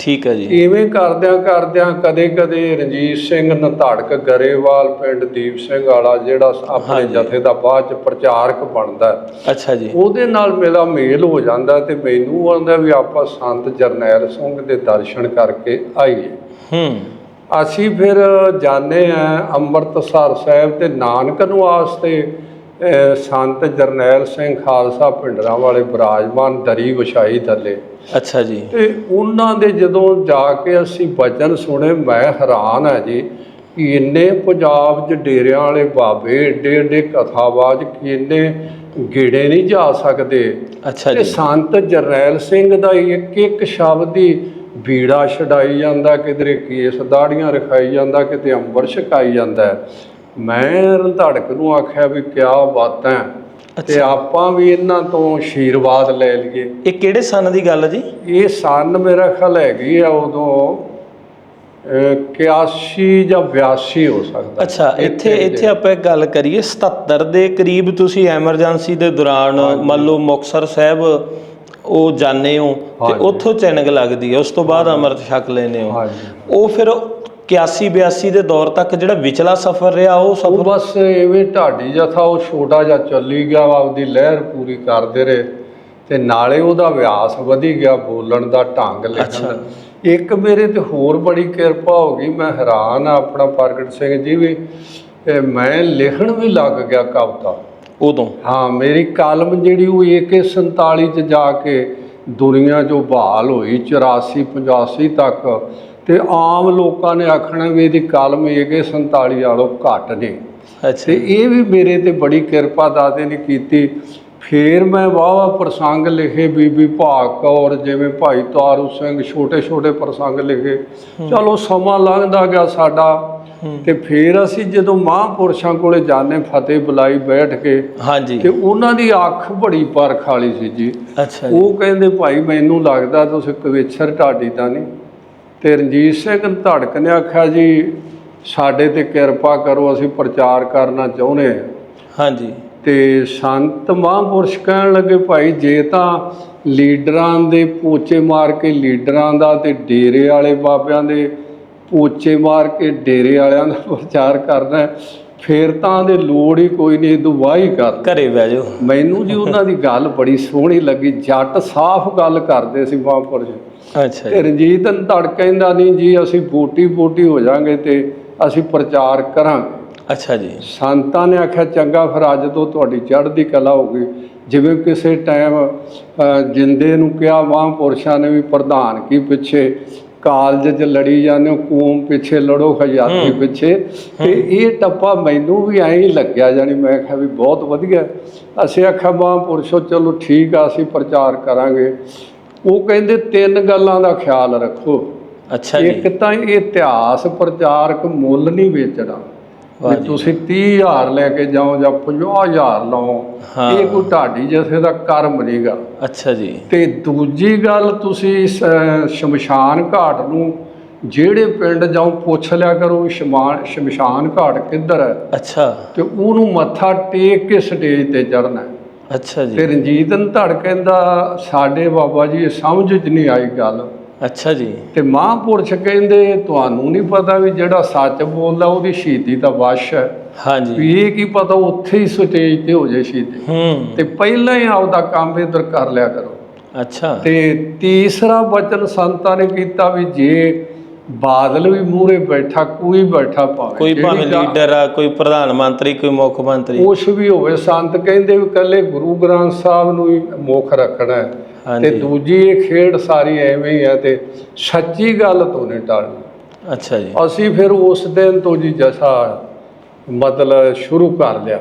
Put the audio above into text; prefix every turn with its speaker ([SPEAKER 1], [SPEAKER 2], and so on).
[SPEAKER 1] ਠੀਕ ਹੈ ਜੀ।
[SPEAKER 2] ਇਵੇਂ ਕਰਦਿਆਂ ਕਰਦਿਆਂ ਕਦੇ ਕਦੇ ਰਣਜੀਤ ਸਿੰਘ ਨਧੜਕ ਗਰੇਵਾਲ ਪਿੰਡ ਦੀਪ ਸਿੰਘ ਵਾਲਾ ਜਿਹੜਾ ਆਪਣੇ। ਜਥੇ ਦਾ ਬਾਅਦ ਚ ਪ੍ਰਚਾਰਕ ਬਣਦਾ
[SPEAKER 1] ਅੱਛਾ ਜੀ।
[SPEAKER 2] ਉਹਦੇ ਨਾਲ ਮੇਰਾ ਮੇਲ ਹੋ ਜਾਂਦਾ ਤੇ ਮੈਨੂੰ ਆਉਂਦਾ ਵੀ ਆਪਾਂ ਸੰਤ ਜਰਨੈਲ ਸਿੰਘ ਦੇ ਦਰਸ਼ਨ ਕਰਕੇ ਆਈਏ।
[SPEAKER 1] ਹੂੰ।
[SPEAKER 2] ਅਸੀਂ ਫਿਰ ਜਾਣੇ ਆ ਅੰਮ੍ਰਿਤਸਰ ਸਾਹਿਬ ਤੇ ਨਾਨਕ ਨੂੰ ਅਹ, ਸੰਤ ਜਰਨੈਲ ਸਿੰਘ ਖਾਲਸਾ ਪਿੰਡਰਾਂ ਵਾਲੇ ਬਿਰਾਜਮਾਨ ਦਰੀ ਵਿਛਾਈ ਥੱਲੇ।
[SPEAKER 1] ਅੱਛਾ ਜੀ।
[SPEAKER 2] ਤੇ ਉਹਨਾਂ ਦੇ ਜਦੋਂ ਜਾ ਕੇ ਅਸੀਂ ਬਚਨ ਸੁਣੇ ਮੈਂ ਹੈਰਾਨ ਆ ਜੀ ਕਿ ਇੰਨੇ ਪੰਜਾਬ 'ਚ ਡੇਰਿਆਂ ਵਾਲੇ ਬਾਬੇ ਏਡੇ ਏਡੇ ਕਥਾਵਾਜ ਕਿ ਇੰਨੇ ਗੇੜੇ ਨਹੀਂ ਜਾ ਸਕਦੇ।
[SPEAKER 1] ਅੱਛਾ ਜੀ।
[SPEAKER 2] ਸੰਤ ਜਰਨੈਲ ਸਿੰਘ ਦਾ ਇੱਕ ਇੱਕ ਸ਼ਬਦ ਹੀ ਬੀੜਾ ਛਡਾਈ ਜਾਂਦਾ ਕਿਧਰੇ ਕੇਸ ਦਾੜੀਆਂ ਰਖਾਈ ਜਾਂਦਾ ਕਿਤੇ ਅੰਬਰ ਛਕਾਈ ਜਾਂਦਾ। ਮੈਂ ਰੰਧੜਕ ਨੂੰ ਆਖਿਆ ਵੀ ਕਿਆ ਬਾਤਾਂ ਤੇ ਆਪਾਂ ਵੀ ਇਹਨਾਂ ਤੋਂ ਆਸ਼ੀਰਵਾਦ ਲੈ ਲਈਏ।
[SPEAKER 1] ਇਹ ਕਿਹੜੇ ਸਨ ਦੀ ਗੱਲ ਜੀ?
[SPEAKER 2] ਇਹ ਸੰਨ ਮੇਰਾ ਖਿਆਲ ਹੈਗੀ ਆ ਉਦੋਂ ਅਹ, 81 ਜਾਂ 82 ਹੋ ਸਕਦਾ।
[SPEAKER 1] ਅੱਛਾ ਇੱਥੇ ਇੱਥੇ ਆਪਾਂ ਇੱਕ ਗੱਲ ਕਰੀਏ 77 ਦੇ ਕਰੀਬ ਤੁਸੀਂ ਐਮਰਜੈਂਸੀ ਦੇ ਦੌਰਾਨ ਮੰਨ ਲਓ ਮੁਕਤਸਰ ਸਾਹਿਬ ਉਹ ਜਾਣੇ ਹੋ ਤੇ। ਉੱਥੋਂ ਚੈਨਗ ਲੱਗਦੀ ਹੈ ਉਸ ਤੋਂ ਬਾਅਦ ਅੰਮ੍ਰਿਤ ਛਕ ਲੈਨੇ ਹੋ। ਉਹ ਫਿਰ 81 82 ਦੇ ਦੌਰ ਤੱਕ ਜਿਹੜਾ ਵਿਚਲਾ ਸਫ਼ਰ ਰਿਹਾ ਉਹ
[SPEAKER 2] ਉਹ
[SPEAKER 1] ਸਫ਼ਰ
[SPEAKER 2] ਬਸ ਐਵੇਂ ਢਾਡੀ ਜਥਾ ਉਹ ਛੋਟਾ ਜਿਹਾ ਚੱਲੀ ਗਿਆ ਆਪਦੀ ਲਹਿਰ ਪੂਰੀ ਕਰਦੇ ਰਹੇ। ਤੇ ਨਾਲੇ ਉਹਦਾ ਵਿਆਸ ਵਧੀ ਗਿਆ ਬੋਲਣ ਦਾ ਢੰਗ ਲਿਖਣ। ਦਾ। ਇੱਕ ਮੇਰੇ ਤੇ ਹੋਰ ਬੜੀ ਕਿਰਪਾ ਹੋ ਗਈ ਮੈਂ ਹੈਰਾਨ ਆ ਆਪਣਾ ਪ੍ਰਗਟ ਸਿੰਘ ਜੀ ਵੀ ਤੇ ਮੈਂ ਲਿਖਣ ਵੀ ਲੱਗ ਗਿਆ ਕਵਿਤਾ।
[SPEAKER 1] ਉਦੋਂ?
[SPEAKER 2] ਹਾਂ ਮੇਰੀ ਕਲਮ ਜਿਹੜੀ ਉਹ AK47 ਚ ਜਾ ਕੇ ਦੁਨੀਆ ਜੋ ਬਹਾਲ ਹੋਈ 84 85 ਤੱਕ। ਤੇ ਆਮ ਲੋਕਾਂ ਨੇ ਆਖਣਾ ਵੀ ਇਹਦੀ ਕਲਮ AK47 ਵਾਲੋ ਘੱਟ ਨੇ।
[SPEAKER 1] ਅੱਛਾ।
[SPEAKER 2] ਇਹ ਵੀ ਮੇਰੇ ਤੇ ਬੜੀ ਕਿਰਪਾ ਦਾਦੇ ਨੇ ਕੀਤੀ। ਫੇਰ ਮੈਂ ਵਾਹਵਾ ਪ੍ਰਸੰਗ ਲਿਖੇ ਬੀਬੀ ਭਾਗ ਕੌਰ ਜਿਵੇਂ ਭਾਈ ਤਾਰੂ ਸਿੰਘ ਛੋਟੇ ਛੋਟੇ ਪ੍ਰਸੰਗ ਲਿਖੇ। ਚਲੋ ਸਮਾਂ ਲੰਘਦਾ ਗਿਆ ਸਾਡਾ। ਤੇ ਫੇਰ ਅਸੀਂ ਜਦੋਂ ਮਹਾਂਪੁਰਸ਼ਾਂ ਕੋਲੇ ਜਾਣੇ ਫਤਿਹ ਬੁਲਾਈ ਬੈਠ ਕੇ
[SPEAKER 1] ਹਾਂਜੀ।
[SPEAKER 2] ਤੇ ਉਹਨਾਂ ਦੀ ਅੱਖ ਬੜੀ ਪਰਖ ਵਾਲੀ ਸੀ ਜੀ।
[SPEAKER 1] ਅੱਛਾ ਜੀ।
[SPEAKER 2] ਉਹ ਕਹਿੰਦੇ ਭਾਈ ਮੈਨੂੰ ਲੱਗਦਾ ਤੁਸੀਂ ਕਵਿਛਰ ਢਾਡੀ ਤਾਂ ਨਹੀਂ? ਤੇ ਰਣਜੀਤ ਸਿੰਘ ਧੜਕ ਨੇ ਆਖਿਆ ਜੀ ਸਾਡੇ ਤੇ ਕਿਰਪਾ ਕਰੋ ਅਸੀਂ ਪ੍ਰਚਾਰ ਕਰਨਾ ਚਾਹੁੰਦੇ ਹਾਂ।
[SPEAKER 1] ਹਾਂਜੀ।
[SPEAKER 2] ਤੇ ਸੰਤ ਮਹਾਂਪੁਰਸ਼ ਕਹਿਣ ਲੱਗੇ ਭਾਈ ਜੇ ਤਾਂ ਲੀਡਰਾਂ ਦੇ ਪੋਚੇ ਮਾਰ ਕੇ ਲੀਡਰਾਂ ਦਾ ਤੇ ਡੇਰੇ ਵਾਲੇ ਬਾਬਿਆਂ ਦੇ ਪੋਚੇ ਮਾਰ ਕੇ ਡੇਰੇ ਵਾਲਿਆਂ ਦਾ ਪ੍ਰਚਾਰ ਕਰਨਾ ਫੇਰ ਤਾਂ ਦੇ ਲੋੜ ਹੀ ਕੋਈ ਨਹੀਂ ਦੁਆਈ ਕਰ।
[SPEAKER 1] ਘਰੇ ਬਹਿ ਜਾਓ।
[SPEAKER 2] ਮੈਨੂੰ ਜੀ ਉਹਨਾਂ ਦੀ ਗੱਲ ਬੜੀ ਸੋਹਣੀ ਲੱਗੀ ਜੱਟ ਸਾਫ਼ ਗੱਲ ਕਰਦੇ ਸੀ ਮਹਾਂਪੁਰਸ਼।
[SPEAKER 1] ਅੱਛਾ
[SPEAKER 2] ਤੇ
[SPEAKER 1] ਜੀ
[SPEAKER 2] ਰਣਜੀਤ ਧੜ ਕਹਿੰਦਾ ਨਹੀਂ ਜੀ ਅਸੀਂ ਬੂਟੀ ਬੂਟੀ ਹੋ ਜਾਾਂਗੇ ਤੇ ਅਸੀਂ ਪ੍ਰਚਾਰ ਕਰਾਂਗੇ।
[SPEAKER 1] ਅੱਛਾ ਜੀ।
[SPEAKER 2] ਸੰਤਾਂ ਨੇ ਆਖਿਆ ਚੰਗਾ ਫਿਰ ਅੱਜ ਤੋਂ ਤੁਹਾਡੀ ਚੜ੍ਹਦੀ ਕਲਾ ਹੋਊਗੀ ਜਿਵੇਂ ਕਿਸੇ ਟਾਈਮ ਜਿੰਦੇ ਨੂੰ ਕਿਹਾ ਮਹਾਂਪੁਰਸ਼ਾਂ ਨੇ ਵੀ ਪ੍ਰਧਾਨ ਕੀ ਪਿੱਛੇ? ਕਾਲਜ 'ਚ ਲੜੀ ਜਾਂਦੇ ਹੋ ਕੂਮ ਪਿੱਛੇ ਲੜੋ ਖਜ਼ਾਤੀ ਪਿੱਛੇ। ਤੇ ਇਹ ਟੱਪਾ ਮੈਨੂੰ ਵੀ ਐਂ ਹੀ ਲੱਗਿਆ ਜਾਨੀ ਮੈਂ ਕਿਹਾ ਵੀ ਬਹੁਤ ਵਧੀਆ। ਅਸੀਂ ਆਖਿਆ ਮਹਾਂਪੁਰਸ਼ੋ ਚਲੋ ਠੀਕ ਆ ਅਸੀਂ ਪ੍ਰਚਾਰ ਕਰਾਂਗੇ। ਉਹ ਕਹਿੰਦੇ ਤਿੰਨ ਗੱਲਾਂ ਦਾ ਖਿਆਲ ਰੱਖੋ।
[SPEAKER 1] ਅੱਛਾ ਜੀ।
[SPEAKER 2] ਇੱਕ ਤਾਂ ਇਹ ਇਤਿਹਾਸ ਪ੍ਰਚਾਰਕ ਮੁੱਲ ਨਹੀਂ ਵੇਚਣਾ ਵੀ। ਤੁਸੀਂ 30000 ਲੈ ਕੇ ਜਾਓ ਜਾਂ 50000 ਲਓ
[SPEAKER 1] ਹਾਂ।
[SPEAKER 2] ਇਹ ਕੋਈ ਢਾਡੀ ਜਥੇ ਦਾ ਕਰਮ ਨਹੀਂਗਾ।
[SPEAKER 1] ਅੱਛਾ ਜੀ।
[SPEAKER 2] ਤੇ ਦੂਜੀ ਗੱਲ ਤੁਸੀਂ ਸ਼ਮਸ਼ਾਨ ਘਾਟ ਨੂੰ ਜਿਹੜੇ ਪਿੰਡ ਜਾਓ ਪੁੱਛ ਲਿਆ ਕਰੋ ਸ਼ਮਾਨ ਸ਼ਮਸ਼ਾਨ ਘਾਟ ਕਿੱਧਰ ਹੈ।
[SPEAKER 1] ਅੱਛਾ।
[SPEAKER 2] ਤੇ ਉਹਨੂੰ ਮੱਥਾ ਟੇਕ ਕੇ ਸਟੇਜ ਤੇ ਚੜਨਾ
[SPEAKER 3] ਤੇ
[SPEAKER 1] ਅੱਛਾ ਜੀ।
[SPEAKER 2] ਰਣਜੀਤਨ ਧੜ ਕਹਿੰਦਾ ਸਾਡੇ ਬਾਬਾ ਜੀ ਇਹ ਸਮਝ 'ਚ ਨਹੀਂ ਆਈ ਗੱਲ।
[SPEAKER 1] ਅੱਛਾ ਜੀ।
[SPEAKER 2] ਤੇ ਮਹਾਂਪੁਰਸ਼ ਕਹਿੰਦੇ ਤੁਹਾਨੂੰ ਨਹੀਂ ਪਤਾ ਵੀ ਜਿਹੜਾ ਸੱਚ ਬੋਲਦਾ ਉਹਦੀ ਸ਼ਹੀਦੀ ਤਾਂ ਵਸ਼ ਹੈ।
[SPEAKER 1] ਹਾਂਜੀ।
[SPEAKER 2] ਵੀ ਇਹ ਕੀ ਪਤਾ ਉੱਥੇ ਹੀ ਸਟੇਜ ਤੇ ਹੋ ਜਾਏ ਸ਼ਹੀਦੀ।
[SPEAKER 1] ਹੂੰ।
[SPEAKER 2] ਤੇ ਪਹਿਲਾਂ ਹੀ ਆਪਦਾ ਕੰਮ ਇਧਰ ਕਰ ਲਿਆ ਕਰੋ।
[SPEAKER 1] ਅੱਛਾ।
[SPEAKER 2] ਤੇ ਤੀਸਰਾ ਵਚਨ ਸੰਤਾਂ ਨੇ ਕੀਤਾ ਵੀ ਜੇ ਬਾਦਲ ਵੀ ਮੂਹਰੇ ਬੈਠਾ ਕੋਈ ਬੈਠਾ ਪਾਵੇ
[SPEAKER 1] ਕੋਈ
[SPEAKER 2] ਜਿਹੜੀ
[SPEAKER 1] ਭਾਵੇਂ
[SPEAKER 2] ਗੱਲ-
[SPEAKER 1] ਲੀਡਰ ਆ ਕੋਈ ਪ੍ਰਧਾਨ ਮੰਤਰੀ ਕੋਈ ਮੁੱਖ ਮੰਤਰੀ।
[SPEAKER 2] ਕੁਛ ਵੀ ਹੋਵੇ ਸੰਤ ਕਹਿੰਦੇ ਵੀ ਕੱਲੇ ਗੁਰੂ ਗ੍ਰੰਥ ਸਾਹਿਬ ਨੂੰ ਹੀ ਮੁੱਖ ਰੱਖਣਾ ਹੈ। ਤੇ
[SPEAKER 1] ਹਾਂਜੀ।
[SPEAKER 2] ਦੂਜੀ ਇਹ ਖੇਡ ਸਾਰੀ ਐਵੇਂ ਹੀ ਹੈ ਤੇ ਸੱਚੀ ਗੱਲ ਤੋਂ ਨਹੀਂ ਟਾਲਣੀ।
[SPEAKER 1] ਅੱਛਾ ਜੀ।
[SPEAKER 2] ਅਸੀਂ ਫਿਰ ਉਸ ਦਿਨ ਤੋਂ ਜੀ ਜਸਾ ਮਤਲਬ ਸ਼ੁਰੂ ਕਰ ਲਿਆ।